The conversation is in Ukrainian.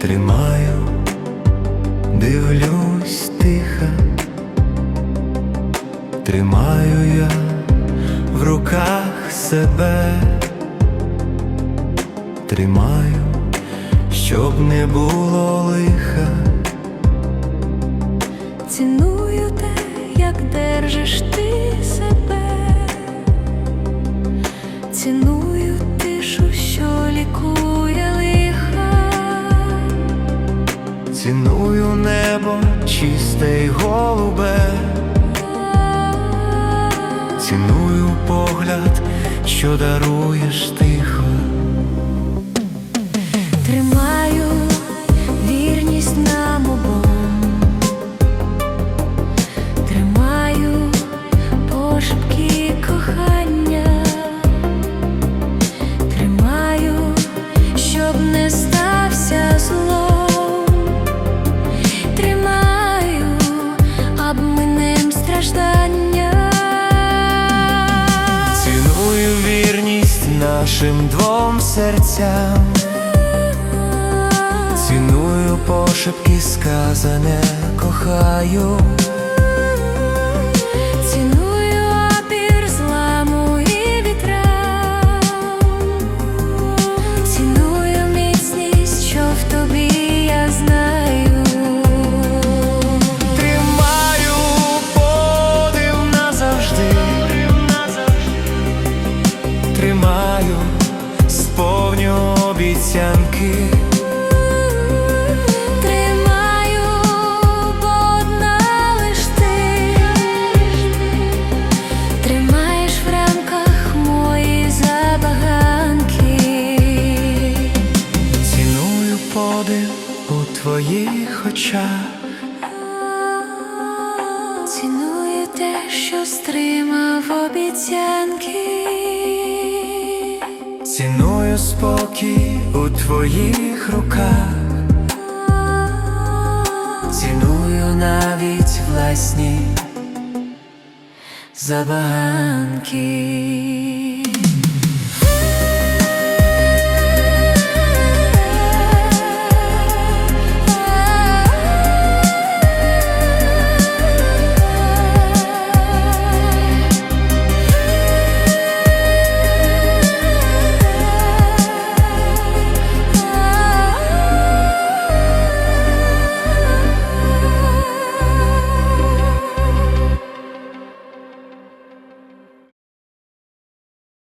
тримаю, дивлюсь тихо, тримаю я в руках себе, тримаю, щоб не було лиха. Ціную те, як держиш ти себе, ціную тишу, що лікує Ціную небо чисте й голубе, ціную погляд, що даруєш тихо. Нашим двом серцям, ціную пошепки сказане кохаю. Обіцянки, Тримаю, бо одна лиш ти тримаєш в рамках мої забаганки. ціную подив у твоїх очах, Ціную те, що стримав обіцянки. Ціную спокій у твоїх руках, ціную навіть власні Забаганки.